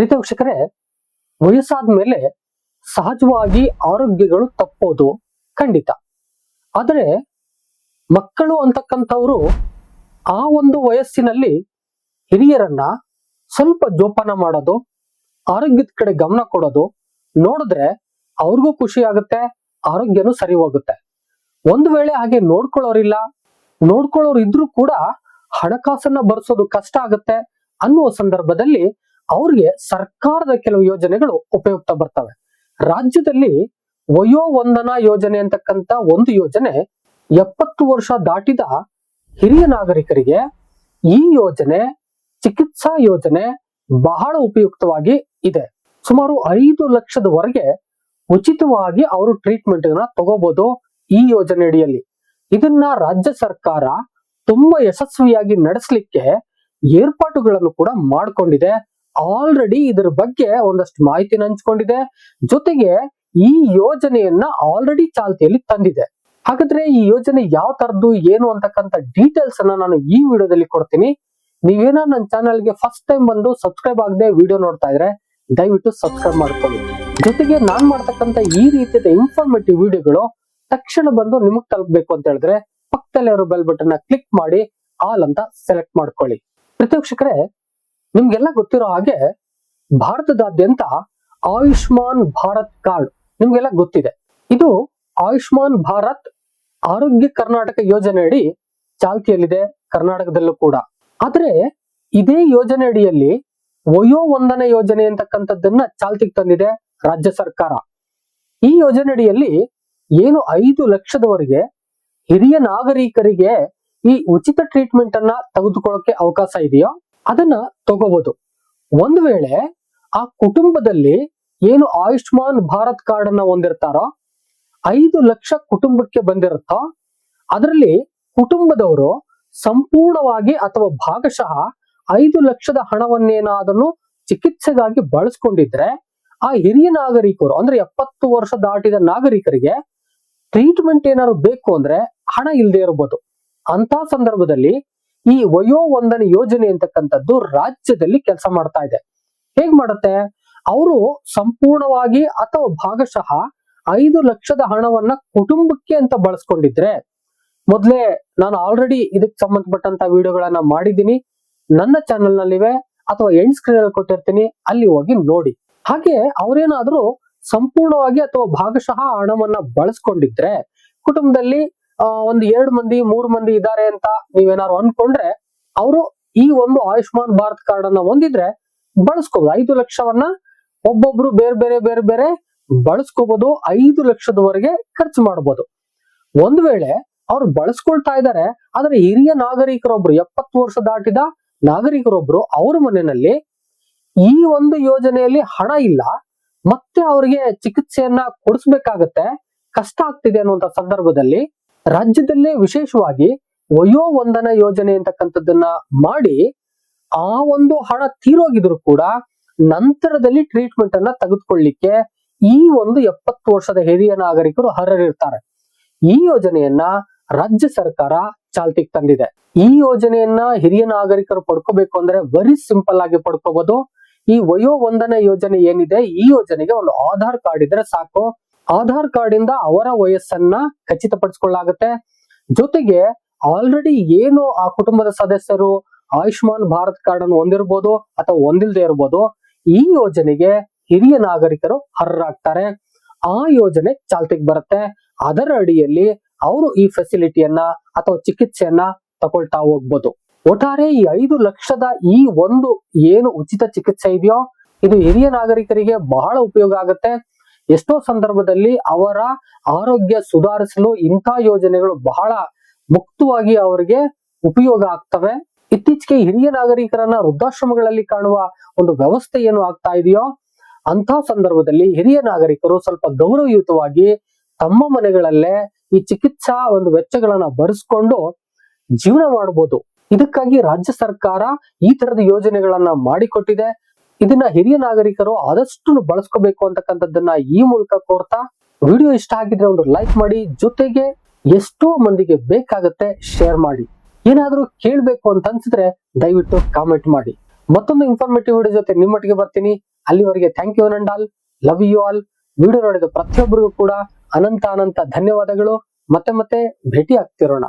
ಪ್ರೀತಿ ವೀಕ್ಷಕರೇ ವಯಸ್ಸಾದ್ಮೇಲೆ ಸಹಜವಾಗಿ ಆರೋಗ್ಯಗಳು ತಪ್ಪೋದು ಖಂಡಿತ. ಆದರೆ ಮಕ್ಕಳು ಅಂತಕ್ಕಂಥವ್ರು ಆ ಒಂದು ವಯಸ್ಸಿನಲ್ಲಿ ಹಿರಿಯರನ್ನ ಸ್ವಲ್ಪ ಜೋಪಾನ ಮಾಡೋದು, ಆರೋಗ್ಯದ ಕಡೆ ಗಮನ ಕೊಡೋದು ನೋಡಿದ್ರೆ ಅವ್ರಿಗೂ ಖುಷಿ ಆಗುತ್ತೆ, ಆರೋಗ್ಯನೂ ಸರಿ ಹೋಗುತ್ತೆ. ಒಂದು ವೇಳೆ ಹಾಗೆ ನೋಡ್ಕೊಳ್ಳೋರಿಲ್ಲ ನೋಡ್ಕೊಳ್ಳೋರು ಇದ್ರೂ ಕೂಡ ಹಣಕಾಸನ್ನ ಬರ್ಸೋದು ಕಷ್ಟ ಆಗುತ್ತೆ ಅನ್ನುವ ಸಂದರ್ಭದಲ್ಲಿ ಅವ್ರಿಗೆ ಸರ್ಕಾರದ ಕೆಲವು ಯೋಜನೆಗಳು ಉಪಯುಕ್ತ ಬರ್ತವೆ. ರಾಜ್ಯದಲ್ಲಿ ವಯೋವಂದನಾ ಯೋಜನೆ ಅಂತಕ್ಕಂತ ಒಂದು ಯೋಜನೆ ಎಪ್ಪತ್ತು ವರ್ಷ ದಾಟಿದ ಹಿರಿಯ ನಾಗರಿಕರಿಗೆ ಈ ಯೋಜನೆ, ಚಿಕಿತ್ಸಾ ಯೋಜನೆ ಬಹಳ ಉಪಯುಕ್ತವಾಗಿ ಇದೆ. ಸುಮಾರು ಐದು ಲಕ್ಷದವರೆಗೆ ಉಚಿತವಾಗಿ ಅವರು ಟ್ರೀಟ್ಮೆಂಟ್ ತಗೋಬಹುದು ಈ ಯೋಜನೆ ಅಡಿಯಲ್ಲಿ ಇದನ್ನ ರಾಜ್ಯ ಸರ್ಕಾರ ತುಂಬಾ ಯಶಸ್ವಿಯಾಗಿ ನಡೆಸಲಿಕ್ಕೆ ಏರ್ಪಾಟುಗಳನ್ನು ಕೂಡ ಮಾಡ್ಕೊಂಡಿದೆ. ಆಲ್ರೆಡಿ ಇದರ ಬಗ್ಗೆ ಒಂದಷ್ಟು ಮಾಹಿತಿನ ಹಂಚ್ಕೊಂಡಿದೆ. ಜೊತೆಗೆ ಈ ಯೋಜನೆಯನ್ನ ಆಲ್ರೆಡಿ ಚಾಲ್ತಿಯಲ್ಲಿ ತಂದಿದೆ. ಹಾಗಾದ್ರೆ ಈ ಯೋಜನೆ ಯಾವ ತರದ್ದು, ಏನು ಅಂತಕ್ಕಂಥ ಡೀಟೇಲ್ಸ್ ಅನ್ನ ನಾನು ಈ ವಿಡಿಯೋದಲ್ಲಿ ಕೊಡ್ತೀನಿ. ನೀವೇನೋ ನನ್ನ ಚಾನಲ್ಗೆ ಫಸ್ಟ್ ಟೈಮ್ ಬಂದು ಸಬ್ಸ್ಕ್ರೈಬ್ ಆಗದೆ ವಿಡಿಯೋ ನೋಡ್ತಾ ಇದ್ರೆ ದಯವಿಟ್ಟು ಸಬ್ಸ್ಕ್ರೈಬ್ ಮಾಡ್ಕೊಳ್ಳಿ. ಜೊತೆಗೆ ನಾನ್ ಮಾಡ್ತಕ್ಕಂಥ ಈ ರೀತಿಯ ಇನ್ಫಾರ್ಮೇಟಿವ್ ವಿಡಿಯೋಗಳು ತಕ್ಷಣ ಬಂದು ನಿಮಗ್ ತಲುಪಬೇಕು ಅಂತ ಹೇಳಿದ್ರೆ ಪಕ್ಕದಲ್ಲಿರೋ ಬೆಲ್ ಬಟನ್ ಕ್ಲಿಕ್ ಮಾಡಿ ಆಲ್ ಅಂತ ಸೆಲೆಕ್ಟ್ ಮಾಡ್ಕೊಳ್ಳಿ. ಪ್ರತಿವೀಕ್ಷಕರೇ ನಿಮ್ಗೆಲ್ಲ ಗೊತ್ತಿರೋ ಹಾಗೆ ಭಾರತದಾದ್ಯಂತ ಆಯುಷ್ಮಾನ್ ಭಾರತ್ ಕಾರ್ಡ್ ನಿಮ್ಗೆಲ್ಲ ಗೊತ್ತಿದೆ. ಇದು ಆಯುಷ್ಮಾನ್ ಭಾರತ್ ಆರೋಗ್ಯ ಕರ್ನಾಟಕ ಯೋಜನೆ ಅಡಿ ಚಾಲ್ತಿಯಲ್ಲಿದೆ, ಕರ್ನಾಟಕದಲ್ಲೂ ಕೂಡ. ಆದ್ರೆ ಇದೇ ಯೋಜನೆ ಅಡಿಯಲ್ಲಿ ವಯೋವಂದನ ಯೋಜನೆ ಅಂತಕ್ಕಂಥದ್ದನ್ನ ಚಾಲ್ತಿಗೆ ತಂದಿದೆ ರಾಜ್ಯ ಸರ್ಕಾರ. ಈ ಯೋಜನೆ ಅಡಿಯಲ್ಲಿ ಏನು ಐದು ಲಕ್ಷದವರೆಗೆ ಹಿರಿಯ ನಾಗರಿಕರಿಗೆ ಈ ಉಚಿತ ಟ್ರೀಟ್ಮೆಂಟ್ ಅನ್ನ ತೆಗೆದುಕೊಳ್ಳೋಕೆ ಅವಕಾಶ ಇದೆಯೋ? ಅದನ್ನ ತಗೋಬಹುದು ಒಂದು ವೇಳೆ ಆ ಕುಟುಂಬದಲ್ಲಿ ಏನು ಆಯುಷ್ಮಾನ್ ಭಾರತ್ ಕಾರ್ಡ್ ಅನ್ನ ಹೊಂದಿರ್ತಾರೋ, ಐದು ಲಕ್ಷ ಕುಟುಂಬಕ್ಕೆ ಬಂದಿರುತ್ತೋ, ಅದರಲ್ಲಿ ಕುಟುಂಬದವರು ಸಂಪೂರ್ಣವಾಗಿ ಅಥವಾ ಭಾಗಶಃ ಐದು ಲಕ್ಷದ ಹಣವನ್ನೇನಾದನ್ನು ಚಿಕಿತ್ಸೆಗಾಗಿ ಬಳಸ್ಕೊಂಡಿದ್ರೆ, ಆ ಹಿರಿಯ ನಾಗರಿಕರು, ಅಂದ್ರೆ ಎಪ್ಪತ್ತು ವರ್ಷ ದಾಟಿದ ನಾಗರಿಕರಿಗೆ ಟ್ರೀಟ್ಮೆಂಟ್ ಏನಾದ್ರು ಬೇಕು ಅಂದ್ರೆ ಹಣ ಇಲ್ಲದೆ ಇರಬಹುದು ಅಂತ ಸಂದರ್ಭದಲ್ಲಿ ಈ ವಯೋವಂದನೆ ಯೋಜನೆ ಅಂತಕ್ಕಂಥದ್ದು ರಾಜ್ಯದಲ್ಲಿ ಕೆಲಸ ಮಾಡ್ತಾ ಇದೆ. ಹೇಗ್ ಮಾಡುತ್ತೆ? ಅವರು ಸಂಪೂರ್ಣವಾಗಿ ಅಥವಾ ಭಾಗಶಃ ಐದು ಲಕ್ಷದ ಹಣವನ್ನ ಕುಟುಂಬಕ್ಕೆ ಅಂತ ಬಳಸ್ಕೊಂಡಿದ್ರೆ, ಮೊದ್ಲೇ ನಾನು ಆಲ್ರೆಡಿ ಇದಕ್ಕೆ ಸಂಬಂಧಪಟ್ಟಂತ ವಿಡಿಯೋಗಳನ್ನ ಮಾಡಿದ್ದೀನಿ. ನನ್ನ ಚಾನೆಲ್ ನಲ್ಲಿವೆ ಅಥವಾ ಎಂಡ್ ಸ್ಕ್ರೀನ್ ಅಲ್ಲಿ ಕೊಟ್ಟಿರ್ತೀನಿ. ಅಲ್ಲಿ ಹೋಗಿ ನೋಡಿ. ಹಾಗೆ ಅವ್ರೇನಾದ್ರೂ ಸಂಪೂರ್ಣವಾಗಿ ಅಥವಾ ಭಾಗಶಃ ಹಣವನ್ನ ಬಳಸ್ಕೊಂಡಿದ್ರೆ, ಕುಟುಂಬದಲ್ಲಿ ಒಂದು ಎರಡು ಮಂದಿ, ಮೂರು ಮಂದಿ ಇದ್ದಾರೆ ಅಂತ ನೀವೇನಾದ್ರು ಅನ್ಕೊಂಡ್ರೆ ಅವರು ಈ ಒಂದು ಆಯುಷ್ಮಾನ್ ಭಾರತ್ ಕಾರ್ಡ್ ಅನ್ನ ಹೊಂದಿದ್ರೆ ಬಳಸ್ಕೋಬಹುದು ಐದು ಲಕ್ಷವನ್ನ ಒಬ್ಬೊಬ್ರು ಬೇರೆ ಬೇರೆ ಬೇರೆ ಬೇರೆ ಬಳಸ್ಕೋಬಹುದು ಐದು ಲಕ್ಷದವರೆಗೆ ಖರ್ಚು ಮಾಡಬಹುದು ಒಂದ್ ವೇಳೆ ಅವ್ರು ಬಳಸ್ಕೊಳ್ತಾ ಇದ್ದಾರೆ ಆದ್ರೆ ಹಿರಿಯ ನಾಗರಿಕರೊಬ್ರು, ಎಪ್ಪತ್ತು ವರ್ಷ ದಾಟಿದ ನಾಗರಿಕರೊಬ್ರು ಅವ್ರ ಮನೆಯಲ್ಲಿ ಈ ಒಂದು ಯೋಜನೆಯಲ್ಲಿ ಹಣ ಇಲ್ಲ, ಮತ್ತೆ ಅವರಿಗೆ ಚಿಕಿತ್ಸೆಯನ್ನ ಕೊಡಿಸ್ಬೇಕಾಗತ್ತೆ, ಕಷ್ಟ ಆಗ್ತಿದೆ ಅನ್ನುವಂತ ಸಂದರ್ಭದಲ್ಲಿ ರಾಜ್ಯದಲ್ಲೇ ವಿಶೇಷವಾಗಿ ವಯೋವಂದನ ಯೋಜನೆ ಅಂತಕ್ಕಂಥದ್ದನ್ನ ಮಾಡಿ ಆ ಒಂದು ಹಣ ತೀರೋಗಿದ್ರು ಕೂಡ ನಂತರದಲ್ಲಿ ಟ್ರೀಟ್ಮೆಂಟ್ ಅನ್ನ ತೆಗೆದುಕೊಳ್ಳಿಕ್ಕೆ ಈ ಒಂದು ಎಪ್ಪತ್ತು ವರ್ಷದ ಹಿರಿಯ ನಾಗರಿಕರು ಅರ್ಹರಿರ್ತಾರೆ. ಈ ಯೋಜನೆಯನ್ನ ರಾಜ್ಯ ಸರ್ಕಾರ ಚಾಲ್ತಿಗೆ ತಂದಿದೆ. ಈ ಯೋಜನೆಯನ್ನ ಹಿರಿಯ ನಾಗರಿಕರು ಪಡ್ಕೋಬೇಕು ಅಂದ್ರೆ ವೆರಿ ಸಿಂಪಲ್ ಆಗಿ ಪಡ್ಕೋಬಹುದು ಈ ವಯೋವಂದನ ಯೋಜನೆ ಏನಿದೆ ಈ ಯೋಜನೆಗೆ ಒಂದು ಆಧಾರ್ ಕಾರ್ಡ್ ಇದ್ರೆ ಸಾಕು. ಆಧಾರ್ ಕಾರ್ಡ್ ಇಂದ ಅವರ ವಯಸ್ಸನ್ನ ಖಚಿತಪಡಿಸಿಕೊಳ್ಳಾಗುತ್ತೆ ಜೊತೆಗೆ ಆಲ್ರೆಡಿ ಏನು ಆ ಕುಟುಂಬದ ಸದಸ್ಯರು ಆಯುಷ್ಮಾನ್ ಭಾರತ್ ಕಾರ್ಡ್ ಅನ್ನು ಹೊಂದಿರ್ಬೋದು ಅಥವಾ ಹೊಂದಿಲ್ದೇ ಇರ್ಬೋದು, ಈ ಯೋಜನೆಗೆ ಹಿರಿಯ ನಾಗರಿಕರು ಅರ್ಹರಾಗ್ತಾರೆ. ಆ ಯೋಜನೆ ಚಾಲ್ತಿಗೆ ಬರುತ್ತೆ. ಅದರ ಅಡಿಯಲ್ಲಿ ಅವರು ಈ ಫೆಸಿಲಿಟಿಯನ್ನ ಅಥವಾ ಚಿಕಿತ್ಸೆಯನ್ನ ತಗೊಳ್ತಾ ಹೋಗ್ಬೋದು. ಒಟ್ಟಾರೆ ಈ ಐದು ಲಕ್ಷದ ಈ ಒಂದು ಏನು ಉಚಿತ ಚಿಕಿತ್ಸೆ ಇದೆಯೋ, ಇದು ಹಿರಿಯ ನಾಗರಿಕರಿಗೆ ಬಹಳ ಉಪಯೋಗ ಆಗುತ್ತೆ. ಎಷ್ಟೋ ಸಂದರ್ಭದಲ್ಲಿ ಅವರ ಆರೋಗ್ಯ ಸುಧಾರಿಸಲು ಇಂಥ ಯೋಜನೆಗಳು ಬಹಳ ಮುಕ್ತವಾಗಿ ಅವರಿಗೆ ಉಪಯೋಗ ಆಗ್ತವೆ. ಇತ್ತೀಚೆಗೆ ಹಿರಿಯ ನಾಗರಿಕರನ್ನ ವೃದ್ಧಾಶ್ರಮಗಳಲ್ಲಿ ಕಾಣುವ ಒಂದು ವ್ಯವಸ್ಥೆ ಏನು ಆಗ್ತಾ ಇದೆಯೋ ಅಂತ ಸಂದರ್ಭದಲ್ಲಿ ಹಿರಿಯ ನಾಗರಿಕರು ಸ್ವಲ್ಪ ಗೌರವಯುತವಾಗಿ ತಮ್ಮ ಮನೆಗಳಲ್ಲೇ ಈ ಚಿಕಿತ್ಸಾ ಒಂದು ವೆಚ್ಚಗಳನ್ನ ಭರಿಸ್ಕೊಂಡು ಜೀವನ ಮಾಡಬಹುದು ಇದಕ್ಕಾಗಿ ರಾಜ್ಯ ಸರ್ಕಾರ ಈ ತರದ ಯೋಜನೆಗಳನ್ನ ಮಾಡಿಕೊಟ್ಟಿದೆ. ಇದನ್ನ ಹಿರಿಯ ನಾಗರಿಕರು ಆದಷ್ಟು ಬಳಸ್ಕೋಬೇಕು ಅಂತಕ್ಕಂಥದ್ದನ್ನ ಈ ಮೂಲಕ ಕೋರ್ತಾ ವಿಡಿಯೋ ಇಷ್ಟ ಆಗಿದ್ರೆ ಒಂದು ಲೈಕ್ ಮಾಡಿ, ಜೊತೆಗೆ ಎಷ್ಟೋ ಮಂದಿಗೆ ಬೇಕಾಗತ್ತೆ ಶೇರ್ ಮಾಡಿ. ಏನಾದ್ರೂ ಕೇಳ್ಬೇಕು ಅಂತ ಅನ್ಸಿದ್ರೆ ದಯವಿಟ್ಟು ಕಾಮೆಂಟ್ ಮಾಡಿ. ಮತ್ತೊಂದು ಇನ್ಫಾರ್ಮೇಟಿವ್ ವಿಡಿಯೋ ಜೊತೆ ನಿಮ್ಮೊಟ್ಟಿಗೆ ಬರ್ತೀನಿ. ಅಲ್ಲಿವರೆಗೆ ಥ್ಯಾಂಕ್ ಯು ನಂಡಾಲ್ ಲವ್ ಯು ಆಲ್ ವಿಡಿಯೋ ನೋಡಿದ ಪ್ರತಿಯೊಬ್ಬರಿಗೂ ಕೂಡ ಅನಂತ ಅನಂತ ಧನ್ಯವಾದಗಳು. ಮತ್ತೆ ಮತ್ತೆ ಭೇಟಿ ಆಗ್ತಿರೋಣ.